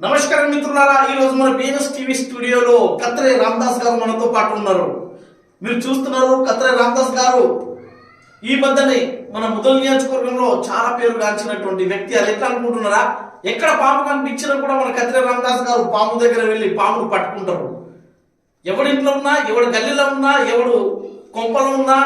నమస్కారం మిత్రులారా ఈ రోజు మన బిఎన్ఎస్ టీవీ స్టూడియోలో కత్రే రామదాస్ గారు మనతో పాటు ఉన్నారు. మీరు చూస్తున్నారు కత్రే రామదాస్ గారు. ఈ మధ్యనే మన ముదల్ నియోజకవర్గంలో చాలా పేరు గాంచినటువంటి వ్యక్తి అది ఎట్లా అనుకుంటున్నారా? ఎక్కడ పాము కనిపించినా కూడా మన కత్రే రామదాస్ గారు పాము దగ్గర వెళ్ళి పామును పట్టుకుంటారు. ఎవడి ఇంట్లో ఉన్నా ఎవడి గల్లీలో ఉన్నా ఎవడు కొంపలో ఉన్నా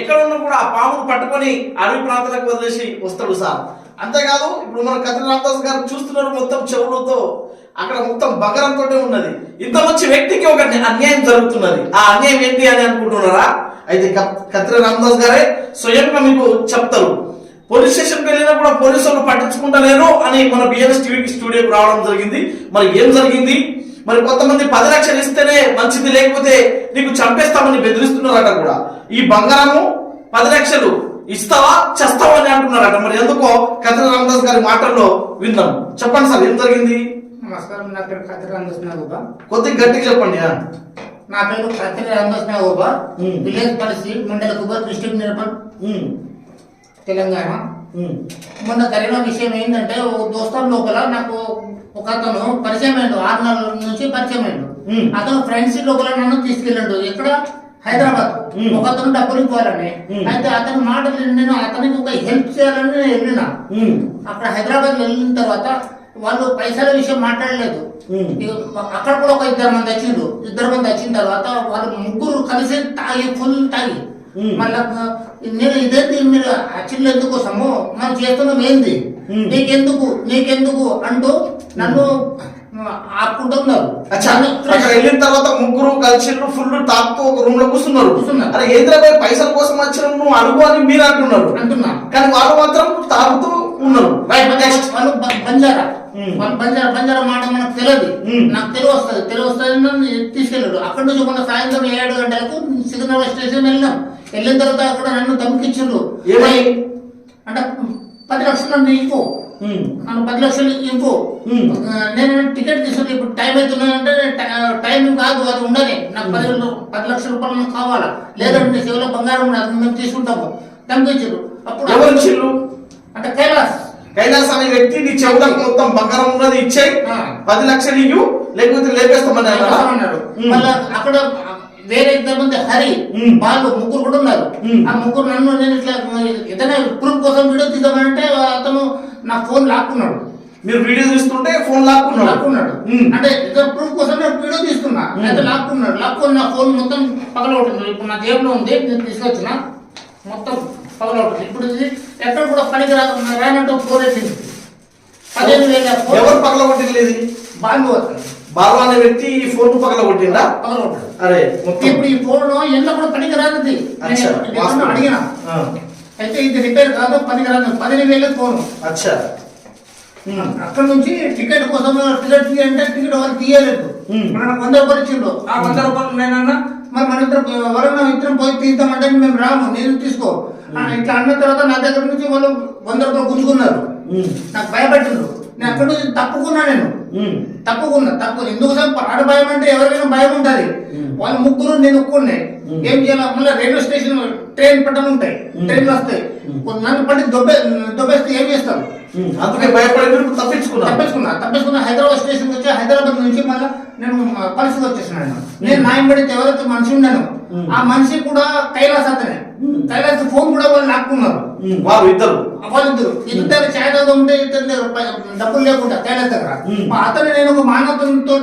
ఎక్కడ ఉన్నా కూడా ఆ పామును పట్టుకొని అడవి ప్రాంతాలకు వదిలేసి వస్తాడు సార్. అంతేకాదు ఇప్పుడు మన కథన రామదాస్ గారు చూస్తున్నారు మొత్తం చెవులతో. అక్కడ మొత్తం బంగారంతో ఉన్నది. ఇంత మంచి వ్యక్తికి ఒక అన్యాయం జరుగుతున్నది. ఆ అన్యాయం ఏంటి అని అనుకుంటున్నారా? అయితే కత్- కత్రి రామదాస్ గారే స్వయంగా మీకు చెప్తారు. పోలీస్ స్టేషన్కి వెళ్ళినా కూడా పోలీసులు పట్టించుకుంటలేరు అని మన బిఎన్ఎస్ టీవీకి స్టూడియోకి రావడం జరిగింది. మరి ఏం జరిగింది? మరి కొంతమంది పది లక్షలు ఇస్తేనే మంచిది లేకపోతే నీకు చంపేస్తామని బెదిరిస్తున్నారట కూడా. ఈ బంగారము పది లక్షలు ఇస్తావా? చేస్తావా అని అంటున్నారట మరి ఎందుకో కత్రి రామదాస్ గారి మాటల్లో విందాం చెప్పండి సార్ ఏం జరిగింది? నమస్కారం నా పేరు కత్తిరి రామదాస్ నాగోబా. కొద్దిగా గట్టిగా చెప్పండి. నా పేరు కత్తిరి రామదాస్ నాగోబా. విలేజ్ పరిస్థితి మండల కుబర్ డిస్ట్రిక్ట్ నిర్మల్ తెలంగాణ. మొన్న జరిగిన విషయం ఏంటంటే ఓ దోస్తాం లోపల నాకు ఒక అతను పరిచయం అయ్యాడు. ఆరు నెలల నుంచి పరిచయం అయ్యాడు. అతను ఫ్రెండ్స్ లోపల నన్ను తీసుకెళ్ళాడు. ఎక్కడ? హైదరాబాద్. ఒక అతను డబ్బులు ఇవ్వాలని. అయితే అతని మాటలు నేను అతనికి ఒక హెల్ప్ చేయాలని నేను వెళ్ళిన. అక్కడ హైదరాబాద్ వెళ్ళిన తర్వాత వాళ్ళు పైసల విషయం మాట్లాడలేదు. అక్కడ కూడా ఒక ఇద్దరు మంది వచ్చిండ్రు. ఇద్దరు మంది వచ్చిన తర్వాత వాళ్ళు ముగ్గురు కలిసి తాగి ఫుల్ తాగి. మళ్ళా నేను ఇదేంటి మీరు యాక్చువల్ ఎందుకోసము మనం చేస్తున్నాం ఏంది. నీకెందుకు నీకెందుకు అంటూ నన్ను అక్కడ వెళ్ళిన తర్వాత ముగ్గురు కలిసి ఫుల్ తాపుతూ ఒక రూమ్లో కూర్చున్నారు. అరే ఏంద్రపై పైసల కోసం వచ్చిన నువ్వు అడుగు అని మీరు అంటున్నారు. అంటున్నా. కానీ వాళ్ళు మాత్రం తాగుతూ ఉన్నారు. వాళ్ళు బంజారా. వాళ్ళు బంజారా బంజారా మాట మనకు తెలియదు మ్మ్. నాకు తెలివి వస్తుంది. తెలివి వస్తుంది తీసుకెళ్ళాడు. అక్కడ నుంచి మొన్న సాయంత్రం ఏడు గంటలకు సికింద్రాబాద్ స్టేషన్ వెళ్ళినాం వెళ్ళిన తర్వాత అక్కడ నన్ను ధమ్కిచ్చిండ్రు ఏమై? అంటే పది లక్షలు ఉమ్, నన్ను పది లక్షలు ఇంకో. మ్మ్. నేను టికెట్ తీసుకుని ఇప్పుడు టైం అవుతున్నదంటే టై- కాదు అది ఉండని నాకు పది పది లక్షల రూపాయలు నాకు కావాలా? లేదంటే చెవిలో బంగారం అది మేము తీసుకుంటాము ధమ్కిచ్చారు అప్పుడు ఎవరు అంటే కైలాస్. కైలాస్ అనే వ్యక్తి నీ చెవులకు మొత్తం బంగారం ఉన్నది ఇచ్చేయి. పది లక్షలు ఇయ్యు లేకపోతే లేపేస్తామని అన్నారా? అన్నాడు ఉమ్. మళ్ళా అక్కడ వేరే ఇద్దరు మంది హరి. వాళ్ళు ముగ్గురు కూడా ఉన్నారు. ఆ ముగ్గురు నన్ను నేను ఇట్లా ఏదైనా ప్రూఫ్ కోసం వీడియో తీద్దామంటే అతను నా ఫోన్ లాక్కున్నాడు. మీరు వీడియో చూస్తుంటే ఫోన్ లాక్కున్నాడు. లాక్కున్నాడు. అంటే ప్రూఫ్ కోసం నేను వీడియో తీస్తున్నా. అయితే లాక్కున్నాడు. లాక్కొని నా ఫోన్ మొత్తం పగలగొట్టింది. ఇప్పుడు నా జేబులో ఉంది. నేను తీసుకొచ్చిన. మొత్తం పగలగొట్టింది. ఇప్పుడు ఇది ఎక్కడ కూడా పనికి రా రానట్టు ఫోన్ వేసింది పదిహేను వేల ఎవరు పగలగొట్టింది ఇది బాంబు బాలు అనే వ్యక్తి ఈ ఫోన్ పగలగొట్టిందా? పగలగొట్టాడు. అరే ఇప్పుడు ఈ ఫోన్ కూడా పనికి వాస్తవం. అడిగిన? అయితే ఇది రిపేర్ కాదు పనికి రాదు పదిహేను వేల ఫోన్ అచ్చా. అక్కడ నుంచి టికెట్ కోసం టికెట్ అంటే టికెట్ వాళ్ళు తీయలేదు. మనకు వంద రూపాయలు ఇచ్చిండు ఆ వంద రూపాయలు నేనన్నా మరి మన ఇద్దరు ఎవరైనా ఇద్దరం పోయి తీద్దామంటే మేము రాము నేను తీసుకో. ఇట్లా అన్న తర్వాత నా దగ్గర నుంచి వాళ్ళు వంద రూపాయలు గుంజుకున్నారు. నాకు భయపెట్టిండ్రు నేను అక్కడ నుంచి తప్పుకున్నా నేను తప్పుకున్నా తప్పు ఎందుకు ఆడ భయం అంటే ఎవరికైనా భయం ఉంటది. వాళ్ళు ముగ్గురు నేను మ్మ్. ఏం చేయాలి మళ్ళీ రైల్వే స్టేషన్ ట్రైన్ పట్టణం ఉంటాయి. ట్రైన్లు వస్తాయి. నన్ను పట్టి దొబ్బే దొబ్బేస్తే ఏం చేస్తారు. అందుకే భయపడి మీరు తప్పించుకున్నారు తప్పించుకున్నా తప్పించుకున్నా హైదరాబాద్ స్టేషన్ వచ్చి హైదరాబాద్ నుంచి మళ్ళీ నేను పరిస్థితి వచ్చేసినాను నేను న్యాయం పడితే ఎవరైతే మనిషి ఉన్నాను. ఆ మనిషి కూడా కైలాస్ అతనే. కైలాస్ ఫోన్ కూడా వాళ్ళు లాక్కున్నారు. వారు ఇద్దరు. వాళ్ళిద్దరు. ఇద్దరు దగ్గర ఛాయ్ ఉంటే దగ్గర పై- డబ్బులు లేకుండా కైలాస్ దగ్గర. అతను నేను ఒక మానవతంతో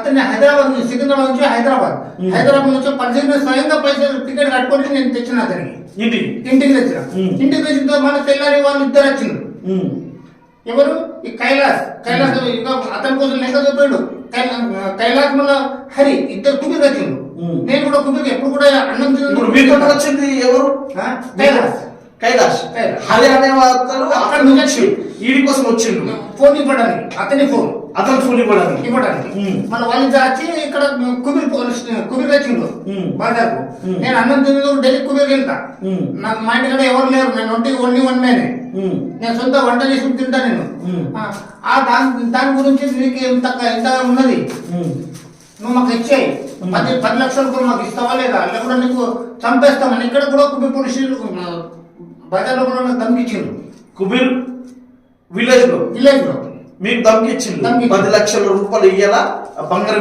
అతన్ని హైదరాబాద్ నుంచి సికింద్రాబాద్ నుంచి హైదరాబాద్. హైదరాబాద్ నుంచి పరిచయం స్వయంగా పైసలు టికెట్ కట్టుకొని నేను తెచ్చిన అతనికి. ఇంటికి? ఇంటికి తెచ్చిన. ఇంటికి తెచ్చిన తర్వాత మన తెల్లారి వాళ్ళు ఇద్దరు ఉమ్, ఎవరు? ఈ కైలాస్. కైలాస్ ఇంకా అతని కోసం లెక్క చెప్పాడు. కైలా- కైలాస్ మళ్ళా హరి ఇద్దరు కుబిర్ వచ్చిండు. నేను కూడా కుబిర్ ఎప్పుడు కూడా అన్నం. ఇప్పుడు మీతో వచ్చింది ఎవరు? కైలాస్. కైలాష్. హరి అనే అతను అక్కడ నుంచి వచ్చి ఈడి కోసం వచ్చిండు. ఫోన్ ఇవ్వడానికి అతని ఫోన్. అతను ఫోన్ ఇవ్వడానికి. ఇవ్వడానికి. మన వాళ్ళు వచ్చి ఇక్కడ కుబిర్ పోలీస్ కుబిర్ వచ్చిండు మ్మ్. నేను అన్నం తినదు ఢిల్లీ కుబిర్ వెళ్తా ఉమ్, నాకు మా ఇంటి కూడా ఎవరు లేరు నేను ఒంటి ఓన్లీ వన్ మేనే నేను సొంత వంట చేసుకుని తింటా నేను. ఆ, దాని దాని గురించి నీకు ఎంత ఎంత ఉన్నది? నువ్వు మాకు ఇచ్చేయి. పది పది లక్షలు కూడా మాకు ఇస్తావా లేదా? లేకుండా నీకు చంపేస్తామని ఇక్కడ కూడా కుబిర్ పోలీస్ బజార్లో కూడా నాకు ధమ్కిచ్చిండు కుబీర్ విలేజ్లో? విలేజ్లో. మీకు దమ్కిచ్చింది ధమ్కి పది లక్షల రూపాయలు ఇయ్యాలా? బంగారం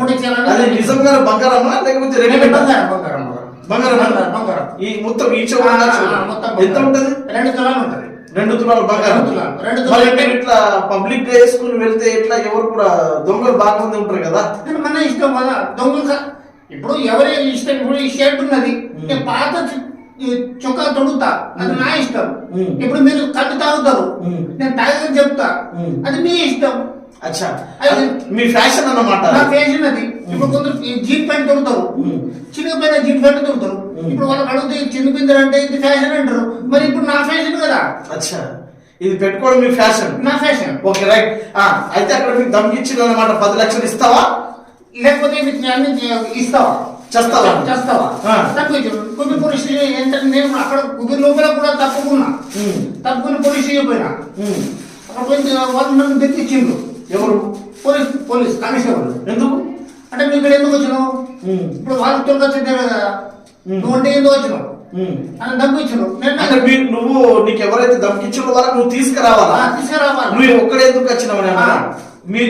కూడా ఇచ్చేయాలని అది నిజంగా బంగారమా? లేకపోతే రెడీమేడ్? బంగారం బంగారం బంగారం. ఈ మొత్తం ఈ. మొత్తం ఎంత ఉంటది? రెండు తులాలు ఉంటది. రెండు తులాల బంగారం. మరి ఇట్లా పబ్లిక్గా వేసుకుని వెళ్తే ఇట్లా ఎవరు కూడా దొంగలు బాగా మంది ఉంటారు కదా మన ఇష్టం కదా దొంగలు ఇప్పుడు ఎవరి ఇష్టం ఇప్పుడు ఈ షర్ట్ ఉన్నది నేను పాత చొక్కా తొడుగుతా అది నా ఇష్టం. ఇప్పుడు మీరు కట్టు తాగుతారు. నేను తాగని చెప్తా. అది మీ ఇష్టం. అచ్చా. మీ ఫ్యాషన్ అన్నమాట నా ఫ్యాషన్ అది. ఇప్పుడు కొందరు జీన్ ప్యాంట్ తొడుగుతారు మ్మ్. చిన్నపోయిన జీన్ ప్యాంట్ మ్మ్. ఇప్పుడు వాళ్ళకి అడిగితే చిన్నపిందరు అంటే ఇది ఫ్యాషన్ అంటారు. మరి ఇప్పుడు నా ఫ్యాషన్ కదా. అచ్చా. ఇది పెట్టుకోవడం మీ ఫ్యాషన్. నా ఫ్యాషన్. Okay right. అయితే అక్కడ మీకు దమ్కిచ్చింది అనమాట పది లక్షలు ఇస్తావా? లేకపోతే ఇస్తావా? చేస్తావా? చేస్తావా? ఆ. తప్పించు కుబీర్ పోలీస్ ఏంటంటే నేను అక్కడ కుబీర్ లోపల కూడా తప్పుకున్నా. తప్పుకుని పోలీస్ పోయినా. అక్కడ పోయి వాళ్ళు నన్ను తెచ్చిచ్చిండ్రు ఎవరు? Police police constable. ఎందుకు? అంటే నువ్వు ఇక్కడ ఎందుకు వచ్చినావు? ఇప్పుడు వాళ్ళకి తొలగొచ్చిందే కదా. నువ్వు అంటే ఎందుకు వచ్చినావు. అని దమ్మిచ్చాను నేను అంటే మీ నువ్వు నీకు ఎవరైతే దమ్కిచ్చిన వాళ్ళకి నువ్వు తీసుకురావాలా? తీసుకురావాలి. నువ్వు ఒక్కడే ఎందుకు వచ్చినావని ఆ. మీ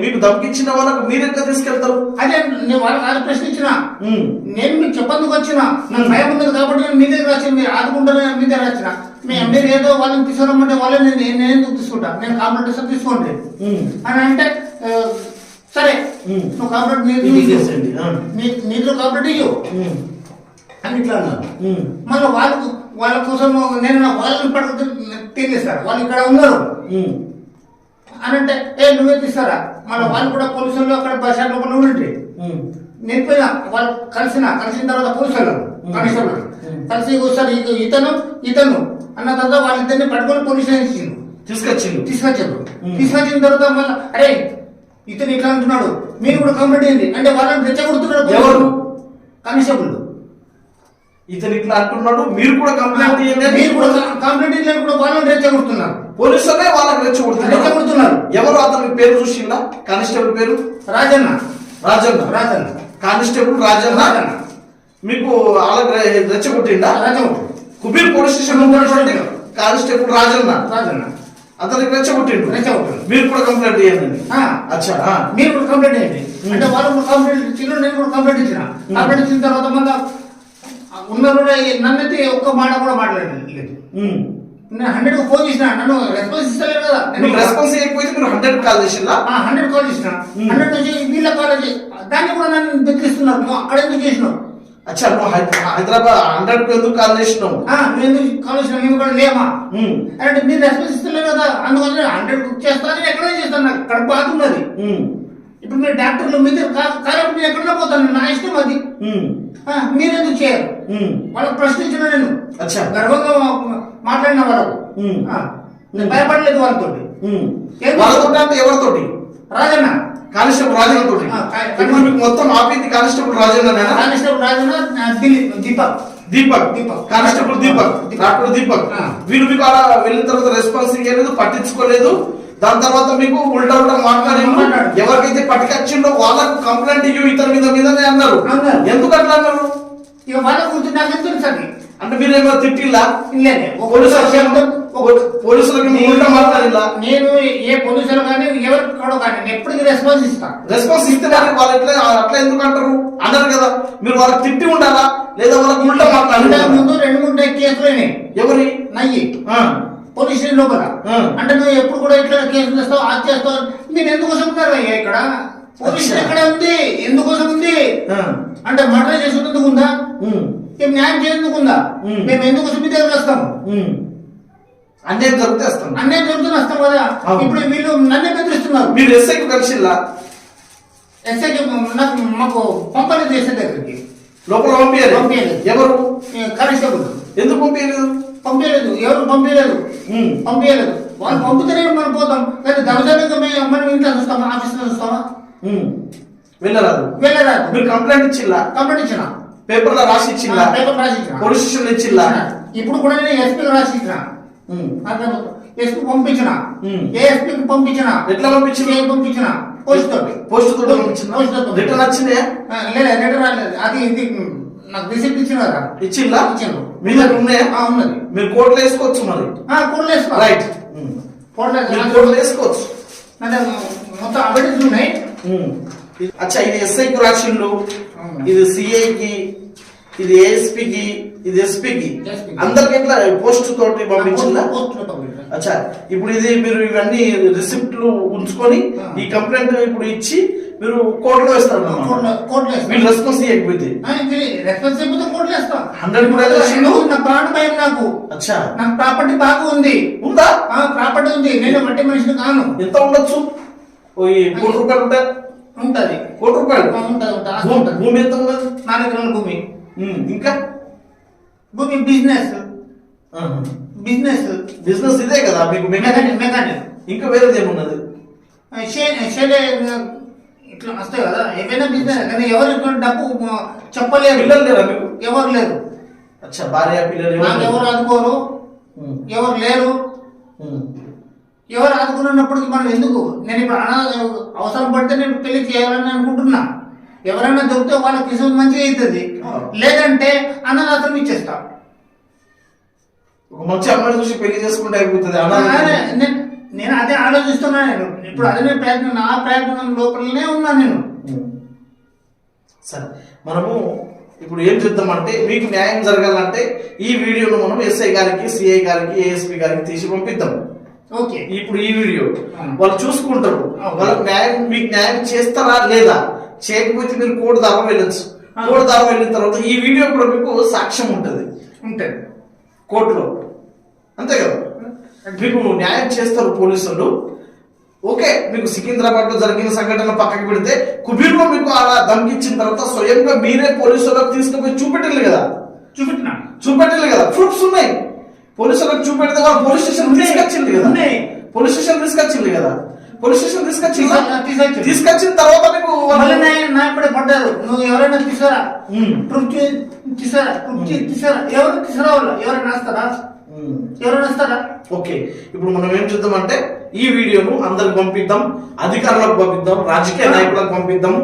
మీకు దమ్కిచ్చిన వాళ్ళకు మీరు ఎట్లా తీసుకెళ్తారు? అదే నేను వాళ్ళకి ప్రశ్నించిన నేను మీకు చెప్పందుకు వచ్చిన. నాకు భయం ఉన్నది కాబట్టి నేను మీ దగ్గర వచ్చిన మీరు ఆదుకుంటారని మీ దగ్గర వచ్చిన. మీ- మీరు ఏదో వాళ్ళని తీసుకురమ్మంటే వాళ్ళని నేను నేను ఎందుకు తీసుకుంటా? నేను కాంపిటీషన్ తీసుకోండి. అని అంటే సరే. నువ్వు కాంపిటీ ఇది నీళ్ళు చేసేయండి, ఆ. నీళ్ళు కాంపిటీ ఇవ్వు ఉమ్, అని ఇట్లా అన్నారు. మళ్ళీ వాళ్ళకు వాళ్ళ కోసం నేను నా వాళ్ళని పడుతు తీసేస్తారు వాళ్ళు ఇక్కడ ఉన్నారు. అని అంటే ఏ నువ్వే తీస్తారా? మళ్ళీ వాళ్ళు కూడా పోలీసులు అక్కడ బస్ స్టాండ్ లోపల ఉమ్, నేను పోయినా వాళ్ళు కలిసిన కలిసిన తర్వాత పోలీసులు కానిస్టేబుల్ కలిసి ఒకసారి ఇతను ఇతను అన్న తర్వాత వాళ్ళిద్దరిని పట్టుకొని పోలీస్ స్టేషన్ తీసుకొచ్చిండు తీసుకొచ్చారు. తీసుకొచ్చిన తర్వాత మళ్ళీ అరే ఇతను ఇట్లా అంటున్నాడు మీరు కూడా కంప్లైంట్ అయింది అంటే వాళ్ళని రెచ్చగొడుతున్నారు ఎవరు? కానిస్టేబుల్. ఇతను ఇట్లా అంటున్నాడు మీరు కూడా కంప్లైంట్ చేయండి మీరు కూడా కంప్లైంట్ ఇవ్వలేదు కూడా వాళ్ళని రెచ్చగొడుతున్నారు. పోలీసులే వాళ్ళకి రెచ్చగొడుతున్నారు. రెచ్చగొడుతున్నారు. ఎవరు అతని పేరు చూసిందా? కానిస్టేబుల్ పేరు? రాజన్న. రాజన్న. రాజన్న. కానిస్టేబుల్ రాజన్న మీకు రె- రెచ్చగొట్టిండా కుబీర్ పోలీస్ స్టేషన్ ఉన్నటువంటి కానిస్టేబుల్ రాజన్న. రాజన్న. అతనికి రెచ్చగొట్టిండు రెచ్చగొట్టిండు. మీరు కూడా కంప్లైంట్ చేయండి. అచ్చా. మీరు కూడా కంప్లైంట్ అయ్యింది అంటే వాళ్ళు కూడా కంప్లైంట్ ఇచ్చిన నేను కూడా కంప్లైంట్ ఇచ్చిన. కంప్లైంట్ ఇచ్చిన తర్వాత మళ్ళా ఉన్నారు నన్నైతే ఒక్క మాట కూడా మాట్లాడలేదు. నేను హండ్రెడ్ ఫోన్ చేసిన నన్ను రెస్పాన్స్ ఇస్తలేదు కదా. మీకు రెస్పాన్స్ చేయకపోతే మీరు హండ్రెడ్ కాల్ చేసిందా హండ్రెడ్ కాల్ చేసిన. Hmm. హండ్రెడ్ నుంచి వీళ్ళ కాలేజ్ దాన్ని కూడా నన్ను బెదిరిస్తున్నారు. నువ్వు అక్కడ ఎందుకు చేసినావు? అచ్చా నువ్వు హైదరాబాద్ హండ్రెడ్కు ఎందుకు కాల్ చేసినావు? ఎందుకు కాల్ చేసినావు? మేము కూడా లేమా? ఉమ్. అంటే మీరు రెస్పాన్స్ ఇస్తలేదు కదా. అందువల్ల హండ్రెడ్ బుక్ చేస్తాను ఎక్కడో చేస్తాను. నాకు కడుపు ఉమ్. ఇప్పుడు మీరు డాక్టర్లు కాబట్టి నేను ఎక్కడో పోతాను నా ఇష్టం అది. మీరెందుకు చేయరు. వాళ్ళకి ప్రశ్నించిన నేను. గర్వంగా మాట్లాడిన వాళ్ళకు భయపడలేదు వాళ్ళతో ఎవరితోటి? రాజన్న. కానిస్టేబుల్ రాజన్న తోటి మొత్తం ఆపింది constable రాజన్ననేనా constable Rajanna Deepak. Deepak. Deepak. Constable Deepak. Doctor Deepak. వీళ్ళు మీకు అలా వెళ్ళిన తర్వాత రెస్పాన్స్ ఇవ్వలేదు పట్టించుకోలేదు. దాని తర్వాత మీకు ఉల్టా ఉల్టా మాట్లాడిండు. మాట్లాడు. ఎవరికైతే పట్టుకొచ్చిండో వాళ్ళకు కంప్లైంట్ ఇవ్వు ఇతని మీద మీదనే అన్నారు. ఎందుకు అట్లా అన్నారు? ఇక వాళ్ళ గురించి నాకు తెలుసు అది అంటే మీరు ఏమో తిట్టిల్లా పోలీసులకు ఉల్టా మాట్లాడిల్లా? నేను ఏ పోలీసులు కానీ ఎవరికి కూడా కానీ నేను ఎప్పటికీ రెస్పాన్స్ ఇస్తా. రెస్పాన్స్ ఇస్తే వాళ్ళు ఎట్లా అట్లా ఎందుకు అంటారు? అన్నారు కదా. మీరు వాళ్ళకి తిట్టి ఉండాలా? లేదా వాళ్ళకి ఉల్టా మాట్లాడాలి ముందు రెండు మూడు కేసులు ఎవరి? నయ్యి. స్టేషన్ లోపల. అంటే నువ్వు ఎప్పుడు కూడా ఇట్లా కేసు చేస్తావు అది చేస్తావు మీరు ఎందుకోసం ఉన్నారు అయ్యా ఇక్కడ? పోలీస్ అచ్చా. ఎక్కడ ఉంది? ఎందుకోసం ఉంది? అంటే మర్డర్ చేసేందుకు ఉందా? మేము న్యాయం చేసేందుకు ఉందా. మేము ఎందుకోసం మీ దగ్గర వస్తాము జరిగితే వస్తాం. అన్నీ జరుగుతున్న వస్తాం కదా. ఇప్పుడు వీళ్ళు నన్నే బెదిరిస్తున్నారు. మీరు ఎస్ఐకి కలిసిల్లా? ఎస్ఐకి నాకు మాకు పంపలేదు ఎస్ఐ దగ్గరికి. లోపల పంపించాలి. ఎవరు? కానిస్టేబుల్. ఎందుకు పంపించలేదు పంపించలేదు. ఎవరు పంపించలేదు? పంపించలేదు. వాళ్ళు పంపితేనే మనం పోతాం. కానీ దళదళంగా మేము మనం ఇంట్లో చూస్తామా? ఆఫీస్లో చూస్తామా. వెళ్ళరాదు. వెళ్ళరాదు. మీరు కంప్లైంట్ ఇచ్చిల్లా? కంప్లైంట్ ఇచ్చిన. పేపర్లో రాసి ఇచ్చిల్లా? పేపర్ రాసి ఇచ్చిన. పోలీస్ స్టేషన్ ఇచ్చిల్లా? ఇప్పుడు కూడా నేను ఎస్పీకి రాసి ఇచ్చిన. ఎస్పీ పంపించిన. ఉమ్. ఏఎస్పీకి పంపించిన. ఎట్లా పంపించింది ఏ పంపించిన. పోస్ట్ తోటి. పోస్ట్ తోటి పంపించిందా పోస్ట్ తోటి రిటర్న్ వచ్చిందే లేదు రిటర్న్ రాలేదు. అది ఇది నాకు రిసిప్ట్ ఇచ్చిన కదా. ఇచ్చిల్లా ఇచ్చిండ్రు. మీ దగ్గర ఉన్నాయా? ఉన్నది మీరు కోర్టులో వేసుకోవచ్చు మరి. ఆ, కోడ్లు వేసుకో రైట్ వేసుకో. కోర్టులో వేసుకోవచ్చు. మొత్తం అబిడెన్స్ ఉన్నాయి. అచ్చా ఇది ఎస్ఐకి రాసిండు. ఇది సిఐకి ఇది ఏఎస్పికి ఇది ఎస్పికి. అందరికి ఎట్లా పోస్ట్ తోటి పంపించిందా. అచ్చా ఇప్పుడు ఇది మీరు ఇవన్నీ రిసిప్ట్లు ఉంచుకొని. ఈ కంప్లైంట్ ఇప్పుడు ఇచ్చి మీరు కోర్టులో వేస్తాం. మీరు రెస్పాన్స్ ఇది రెస్పాన్స్ కోర్టులో. హండ్రెడ్ నా ప్రాణ భయం నాకు. అచ్చా. నాకు ప్రాపర్టీ బాగా ఉంది. ఉందా? ఆ ప్రాపర్టీ ఉంది. నేను మట్టి మనిషిని కాను. ఎంత ఉండొచ్చు? కోటి రూపాయలు ఉంటాయి? ఉంటది. కోటి రూపాయలు? ఉంటది భూమి ఎంత నాలుగు ఎకరాల భూమి. ఇంకా? భూమి బిజినెస్. బిజినెస్. బిజినెస్ ఇదే కదా మీకు మెకానిక్. మెకానిక్ ఇంకా వేరేది ఏమున్నది? షేలే ఇట్లా వస్తాయి కదా? ఏవైనా బిజినెస్ కానీ ఎవరు ఇటువంటి డబ్బు చెప్పలేరు. పిల్లలు లేరా మీకు? ఎవరు లేరు. అచ్చా భార్య పిల్లలు ఎవరు నాకు లేరు? ఎవరు లేరు. ఎవరు ఆదుకున్నప్పటికీ మనం ఎందుకు? నేను ఇప్పుడు అనా అవసరం పడితే నేను పెళ్ళి చేయాలని అనుకుంటున్నా. ఎవరైనా దొరికితే వాళ్ళకి ఇసు మంచిగా అవుతుంది. లేదంటే అన్నదాత్రం ఇచ్చేస్తా. ఒక మంచి అమ్మాయిని చూసి పెళ్ళి చేసుకుంటే అయిపోతుంది. అనాథ నేను- అదే ఆలోచిస్తున్నా నేను. ఇప్పుడు అదే ప్రయత్నం నా ప్రయత్నం లోపలనే ఉన్నా నేను. ఉమ్. సరే మనము ఇప్పుడు ఏం చేద్దామంటే మీకు న్యాయం జరగాలంటే ఈ వీడియోను మనం ఎస్ఐ గారికి సిఐ గారికి ఏఎస్పి గారికి తీసి పంపిద్దాం. ఓకే. ఇప్పుడు ఈ వీడియో. ఆ. వాళ్ళు చూసుకుంటారు. వాళ్ళకి న్యాయం మీకు న్యాయం చేస్తారా లేదా? చేయకపోతే మీరు కోర్టు దాకా వెళ్ళొచ్చు. కోర్టు దాకా వెళ్ళిన తర్వాత ఈ వీడియో కూడా మీకు సాక్ష్యం ఉంటుంది. ఉంటుంది. కోర్టులో. అంతే కదా? మీకు న్యాయం చేస్తారు పోలీసులు. ఓకే మీకు సికింద్రాబాద్లో జరిగిన సంఘటన పక్కకి పెడితే కుబీర్లో మీకు అలా ధమ్కిచ్చిన తర్వాత స్వయంగా మీరే పోలీసులకు తీసుకుపోయి చూపెట్టాలి కదా? చూపెట్టినా? చూపెట్టాలి కదా? ప్రూఫ్స్ ఉన్నాయి. పోలీసులకు చూపెడితే వాళ్ళు పోలీస్ స్టేషన్ తీసుకొచ్చింది కదా. పోలీస్ స్టేషన్ తీసుకొచ్చింది కదా? పోలీస్ స్టేషన్ తీసుకొచ్చిందా తీసుకొ- తీసుకొచ్చింది. తీసుకొచ్చిన తర్వాత మీకు వాళ్ళు- మళ్ళీ నా- నా ఇప్పుడే పడ్డారు నువ్వు ఎవరైనా తీసుకురా. ఉమ్. ప్రూఫ్ తీసుకురా. ప్రూఫ్ తీసుకురా. ఎవరు తీసుకురావాలా? ఎవరైనా వస్తారా ఉమ్. ఎవరైనా వస్తారా? ఓకే. ఇప్పుడు మనం ఏం చేద్దామంటే ఈ వీడియోను అందరికి పంపిద్దాం అధికారులకు పంపిద్దాం రాజకీయ నాయకులకు పంపిద్దాం.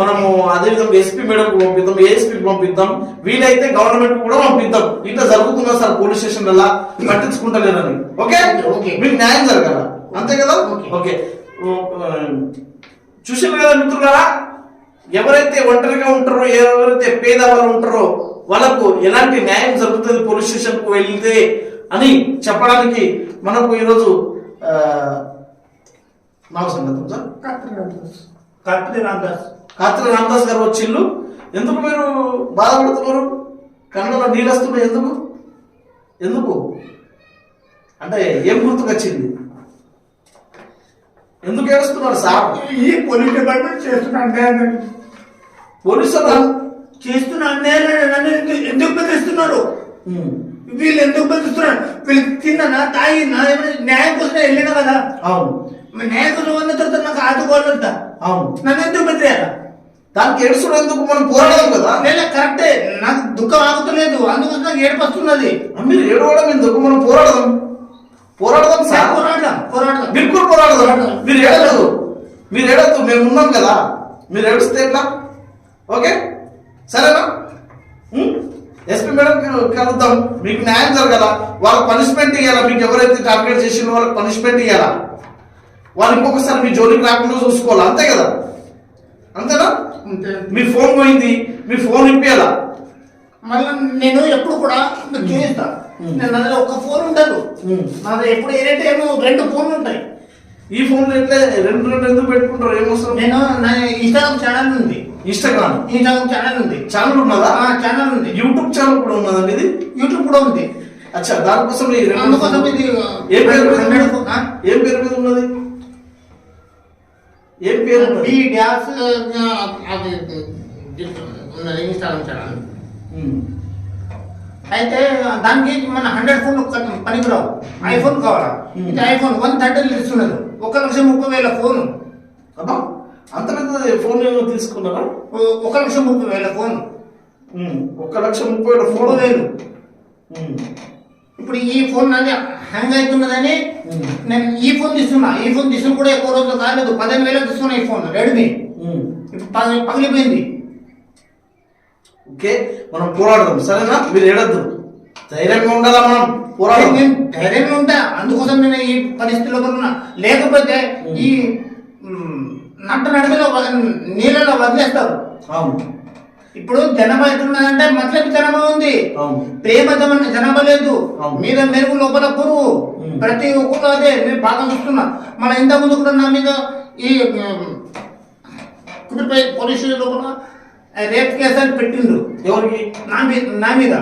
మనము అదే విధంగా ఎస్పీ మేడం కు పంపిద్దాం ఏఎస్పీ పంపిద్దాం. వీలైతే గవర్నమెంట్ కూడా పంపిద్దాం. ఇట్లా జరుగుతుందా సార్ పోలీస్ స్టేషన్ వల్ల పట్టించుకుంటలేరని. ఓకే. మీకు న్యాయం జరగాల. అంతే కదా. ఓకే. చూసారు కదా మిత్రులారా? ఎవరైతే ఒంటరిగా ఉంటారో ఎవరైతే పేదవాళ్ళు ఉంటారో వాళ్ళకు ఎలాంటి న్యాయం జరుగుతుంది పోలీస్ స్టేషన్కు వెళ్తే అని చెప్పడానికి మనకు ఈరోజు ఆ, నమస్కారం సార్ కార్తీ రామదాస్. కాత్రి రామదాస్. గారు వచ్చిండు ఎందుకు మీరు బాధపడుతున్నారు? కళ్ళలో నీళ్ళు వస్తున్నాయి ఎందుకు? ఎందుకు? అంటే ఏం గుర్తుకొచ్చింది? ఎందుకు ఏడుస్తున్నారు సార్? ఈ పోలీస్ డిపార్ట్మెంట్ చేస్తున్న పోలీసులు చేస్తున్న అన్యాయం నన్ను ఎందుకు- బెదిరిస్తున్నారు? వీళ్ళు ఎందుకు బెదిరిస్తున్నారు? వీళ్ళు తిన్నా తాగినా న్యాయం కోసం వెళ్ళినా కదా? అవును. న్యాయం కోసం ఉన్న తర్వాత నాకు ఆదుకోవాలంట అవును. నన్ను ఎందుకు బెదిరారా? దానికి ఏడుస్తుడు ఎందుకు మనం పోరాడదాం కదా? లేదా కరెక్టే. నాకు దుఃఖం ఆగుతలేదు. అందుకోసం నాకు ఏడుపు వస్తున్నది మీరు ఏడవడం ఎందుకు? మనం పోరాడదాం. పోరాడదాం సార్. పోరాడదాం పోరాడదాం. బిల్కుల్ పోరాడదాం. మీరు ఏడలేదు. మీరు ఏడద్దు మేము ఉన్నాం కదా. మీరు ఏడుస్తే ఎట్లా? ఓకే? సరేనా? ఎస్పీ మేడం కలుద్దాం. మీకు న్యాయం జరగాల. వాళ్ళకి పనిష్మెంట్ ఇవ్వాలా మీకు ఎవరైతే టార్గెట్ చేసిందో వాళ్ళకి పనిష్మెంట్ ఇవ్వాలా వాళ్ళు ఇంకొకసారి మీ జోలికి రాకుండా చూసుకోవాలా? అంతే కదా? అంతేనా? అంతే. మీ ఫోన్ పోయింది. మీ ఫోన్ ఇప్పియాలా. మళ్ళీ నేను ఎప్పుడు కూడా మీకు చూపిస్తా. నేను నా దగ్గర ఒక ఫోన్ ఉండదు. ఉమ్. నా దగ్గర ఎప్పుడు ఏ టైం రెండు ఫోన్లు ఉంటాయి. ఈ ఫోన్ ఎట్లా? రెండు రెండు ఎందుకు పెట్టుకుంటారు? ఏమవసరం నేను నా ఇన్స్టాగ్రామ్ ఛానల్ ఉంది. ఇన్స్టాగ్రామ్. ఇన్స్టాగ్రామ్ ఛానల్ ఉంది. ఛానల్ ఉన్నదా? ఆ ఛానల్ ఉంది. యూట్యూబ్ ఛానల్ కూడా ఉన్నదండి ఇది యూట్యూబ్ కూడా ఉంది. అచ్చా దానికోసం అందుకోసం ఇది ఏం పేరు? ఏం పేరు మీద ఉన్నది? ఏం పేరు? ఈ డ్యాన్స్ అది ఉన్నది ఇన్స్టాగ్రామ్ ఛానల్. అయితే దానికి మన హండ్రెడ్ ఫోన్ పనికిరావు ఐఫోన్ కావాలా? ఐఫోన్ వన్ థర్టీ ఇస్తున్నది ఒక లక్ష ముప్పై వేల ఫోన్. అబ్బా అంత పెద్ద ఫోన్ ఏమో తీసుకున్నారా? ఒక లక్ష ముప్పై వేల ఫోన్. ఒక లక్ష ముప్పై వేల ఫోన్. వేలు ఉమ్. ఇప్పుడు ఈ ఫోన్ నాది హ్యాంగ్ అవుతున్నదని. నేను ఈ ఫోన్ తీసుకున్నా. ఈ ఫోన్ తీసుకుని కూడా ఎక్కువ రోజులు కాలేదు. పదిహేను వేలకు తీసుకున్నా ఈ ఫోన్ రెడ్మీ. ఇప్పుడు పగ- పగిలిపోయింది. ఓకే మనం పోరాడదాం. సరేనా? మీరు ఏడద్దు. ధైర్యంగా ఉండాలా మనం? పోరాటం నేను ధైర్యంగా ఉంటా. అందుకోసం నేను ఈ పరిస్థితిలో ఉన్నా. లేకపోతే ఈ మ్, నట్ట నడిలో నీళ్ళలో వదిలేస్తారు. అవును. ఇప్పుడు జనాభా ఎట్లున్నదంటే మతలబి జనాభా ఉంది. ప్రేమ జన- జనాభా లేదు. మీద మెరుగు లోపల పురుగు. ప్రతి ఒక్కరు అదే నేను బాగా చూస్తున్నా. మన ఇంత ముందు కూడా నా మీద ఈ కుటుంబ పోలీస్ లోపల రేప్ కేసు అని పెట్టిండ్రు. ఎవరికి? నా మీద నా మీద.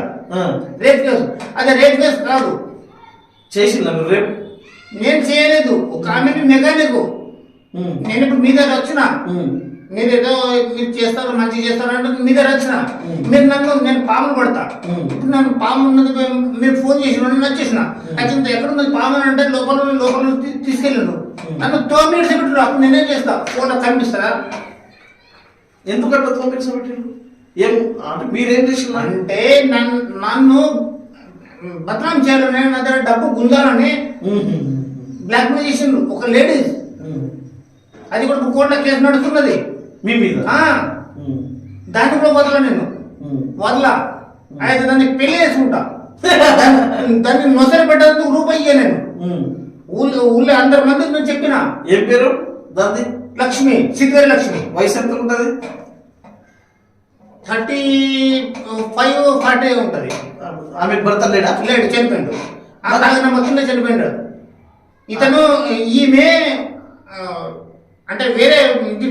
Rape case. అదే రేప్ కేసు కాదు. చేసిందా రేపు? నేను చేయలేదు. ఒక ఆమె మెకానిక్ ఉమ్, నేను ఇప్పుడు మీ దగ్గర వచ్చిన. మీరు ఏదో మీరు చేస్తారు మంచి చేస్తారు అంటే మీ దగ్గర వచ్చిన. మీరు నన్ను నేను పాములు పడతా. ఇప్పుడు నన్ను పాము ఉన్నది మీరు ఫోన్ చేసి నన్ను వచ్చేసిన అయితే ఎక్కడ ఉన్నది పాము అని అంటే లోపల లోపల తీసుకెళ్ళాను. నన్ను తోమిడి పెట్టారు అప్పుడు నేనేం చేస్తా? ఫోన్ కనిపిస్తారా ఎందుకంటే తొమ్మిది పెట్టిండు ఏం అంటే మీరేం చేసిందా అంటే నన్ను నన్ను బదనాం చేయాలని నా దగ్గర డబ్బు గుంజాలని బ్లాక్ మెయిల్ చేసిండ్రు ఒక లేడీస్ అది కూడా కోర్టులో కేసు నడుస్తున్నది. మీ మీద? దాన్ని కూడా వదల నేను. వదల. అయితే దాన్ని పెళ్ళి చేసుకుంటా. దాన్ని- నొసలు పెట్టేందుకు రూపాయి నేను. ఊళ్ళో ఊళ్ళో అందరి మంది నేను చెప్పిన. ఏం పేరు? దాన్ని లక్ష్మి. సిద్ధరి లక్ష్మి. వయసు ఎంత ఉంటుంది? థర్టీ ఫైవ్ ఫార్టీ ఉంటుంది. ఆమె భర్త లేడా? లేడు చనిపోయిండు. ఆ తాగిన మొత్తంలో చనిపోయిండు. ఇతను ఈమె అంటే వేరే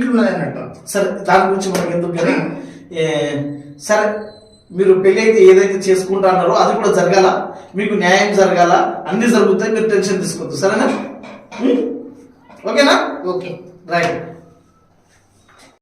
ఉన్నది అన్నట్టు సరే దాని గురించి మనకి ఎందుకు కానీ సరే మీరు పెళ్ళి అయితే ఏదైతే చేసుకుంటా అన్నారో అది కూడా జరగాల. మీకు న్యాయం జరగాల. అన్ని జరుగుతాయి మీరు టెన్షన్ తీసుకోవద్దు. సరేనా? ఉం? ఓకేనా? ఓకే. రైట్.